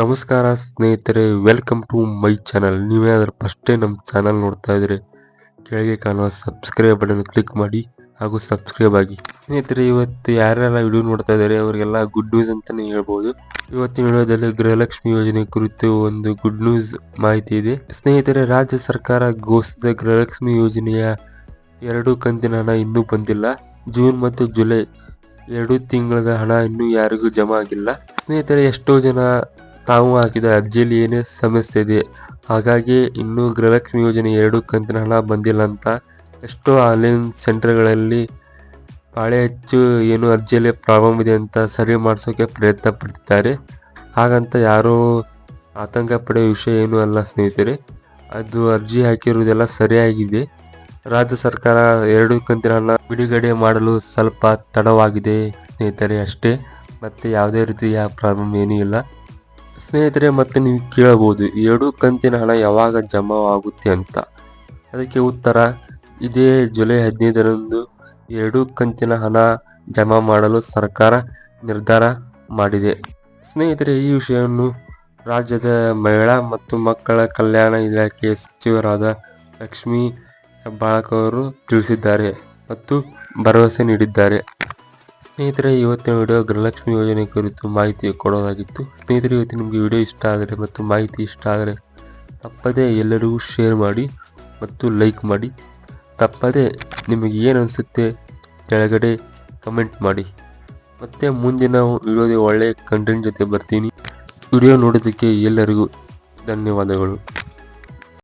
ನಮಸ್ಕಾರ ಸ್ನೇಹಿತರೆ welcome to my channel ನೀವೇನಾದರೂ ಫಸ್ಟೇ ನಮ್ಮ ಚಾನಲ್ ನೋಡ್ತಾ ಇದ್ರೆ, ಕೆಳಗೆ ಕಾಣುವ ಸಬ್ಸ್ಕ್ರೈಬ್ ಬಟನ್ ಕ್ಲಿಕ್ ಮಾಡಿ ಹಾಗೂ ಸಬ್ಸ್ಕ್ರೈಬ್ ಆಗಿ. ಸ್ನೇಹಿತರೆ, ಇವತ್ತು ಯಾರ್ಯಾರ ವಿಡಿಯೋ ನೋಡ್ತಾ ಇದ್ದಾರೆ, ಅವರಿಗೆಲ್ಲ ಗುಡ್ ನ್ಯೂಸ್ ಅಂತಾನೆ ಹೇಳ್ಬೋದು. ಇವತ್ತಿನ ವಿಡಿಯೋದಲ್ಲಿ ಗೃಹಲಕ್ಷ್ಮಿ ಯೋಜನೆ ಕುರಿತು ಒಂದು ಗುಡ್ ನ್ಯೂಸ್ ಮಾಹಿತಿ ಇದೆ. ಸ್ನೇಹಿತರೆ, ರಾಜ್ಯ ಸರ್ಕಾರ ಘೋಷಿಸಿದ ಗೃಹಲಕ್ಷ್ಮಿ ಯೋಜನೆಯ ಎರಡು ಕಂತಿನ ಹಣ ಇನ್ನೂ ಬಂದಿಲ್ಲ. ಜೂನ್ ಮತ್ತು ಜುಲೈ ಎರಡು ತಿಂಗಳ ಹಣ ಇನ್ನೂ ಯಾರಿಗೂ ಜಮಾ ಆಗಿಲ್ಲ. ಸ್ನೇಹಿತರೆ, ಎಷ್ಟೋ ಜನ ತಾವು ಹಾಕಿದ ಅರ್ಜಿಯಲ್ಲಿ ಏನೇ ಸಮಸ್ಯೆ ಇದೆ, ಹಾಗಾಗಿ ಇನ್ನೂ ಗೃಹಲಕ್ಷ್ಮಿ ಯೋಜನೆ ಎರಡು ಕಂತಿನ ಹಣ ಬಂದಿಲ್ಲ ಅಂತ ಎಷ್ಟೋ ಆನ್ಲೈನ್ ಸೆಂಟರ್ಗಳಲ್ಲಿ ಬಾಳೆ ಹೆಚ್ಚು ಏನು ಅರ್ಜಿಯಲ್ಲಿ ಪ್ರಾಬ್ಲಮ್ ಇದೆ ಅಂತ ಸರಿ ಮಾಡಿಸೋಕೆ ಪ್ರಯತ್ನ ಪಡ್ತಿದ್ದಾರೆ. ಹಾಗಂತ ಯಾರೂ ಆತಂಕ ಪಡೆಯುವ ವಿಷಯ ಏನೂ ಅಲ್ಲ ಸ್ನೇಹಿತರೆ. ಅದು ಅರ್ಜಿ ಹಾಕಿರುವುದೆಲ್ಲ ಸರಿಯಾಗಿದೆ. ರಾಜ್ಯ ಸರ್ಕಾರ ಎರಡು ಕಂತಿನ ಹಣ ಬಿಡುಗಡೆ ಮಾಡಲು ಸ್ವಲ್ಪ ತಡವಾಗಿದೆ ಸ್ನೇಹಿತರೆ ಅಷ್ಟೇ. ಮತ್ತು ಯಾವುದೇ ರೀತಿಯ ಪ್ರಾಬ್ಲಮ್ ಏನೂ ಇಲ್ಲ. ಸ್ನೇಹಿತರೆ, ಮತ್ತೆ ನೀವು ಕೇಳಬಹುದು, ಎರಡು ಕಂತಿನ ಹಣ ಯಾವಾಗ ಜಮಾ ಆಗುತ್ತೆ ಅಂತ. ಅದಕ್ಕೆ ಉತ್ತರ, ಇದೇ ಜುಲೈ ಹದಿನೈದರಂದು ಎರಡು ಕಂತಿನ ಹಣ ಜಮಾ ಮಾಡಲು ಸರ್ಕಾರ ನಿರ್ಧಾರ ಮಾಡಿದೆ. ಸ್ನೇಹಿತರೆ, ಈ ವಿಷಯವನ್ನು ರಾಜ್ಯದ ಮಹಿಳಾ ಮತ್ತು ಮಕ್ಕಳ ಕಲ್ಯಾಣ ಇಲಾಖೆ ಸಚಿವರಾದ ಲಕ್ಷ್ಮೀ ಹೆಬ್ಬಾಳ್ಕರ್ ಅವರು ತಿಳಿಸಿದ್ದಾರೆ ಮತ್ತು ಭರವಸೆ ನೀಡಿದ್ದಾರೆ. ಸ್ನೇಹಿತರೆ, ಇವತ್ತಿನ ವಿಡಿಯೋ ಗೃಹಲಕ್ಷ್ಮಿ ಯೋಜನೆ ಕುರಿತು ಮಾಹಿತಿ ಕೊಡೋದಾಗಿತ್ತು. ಸ್ನೇಹಿತರೆ, ಇವತ್ತು ನಿಮಗೆ ವಿಡಿಯೋ ಇಷ್ಟ ಆದರೆ ಮತ್ತು ಮಾಹಿತಿ ಇಷ್ಟ ಆದರೆ ತಪ್ಪದೇ ಎಲ್ಲರಿಗೂ ಶೇರ್ ಮಾಡಿ ಮತ್ತು ಲೈಕ್ ಮಾಡಿ. ತಪ್ಪದೇ ನಿಮಗೆ ಏನು ಅನಿಸುತ್ತೆ ಕೆಳಗಡೆ ಕಮೆಂಟ್ ಮಾಡಿ. ಮತ್ತೆ ಮುಂದಿನ ವಿಡಿಯೋದ ಒಳ್ಳೆಯ ಕಂಟೆಂಟ್ ಜೊತೆ ಬರ್ತೀನಿ. ವಿಡಿಯೋ ನೋಡೋದಕ್ಕೆ ಎಲ್ಲರಿಗೂ ಧನ್ಯವಾದಗಳು.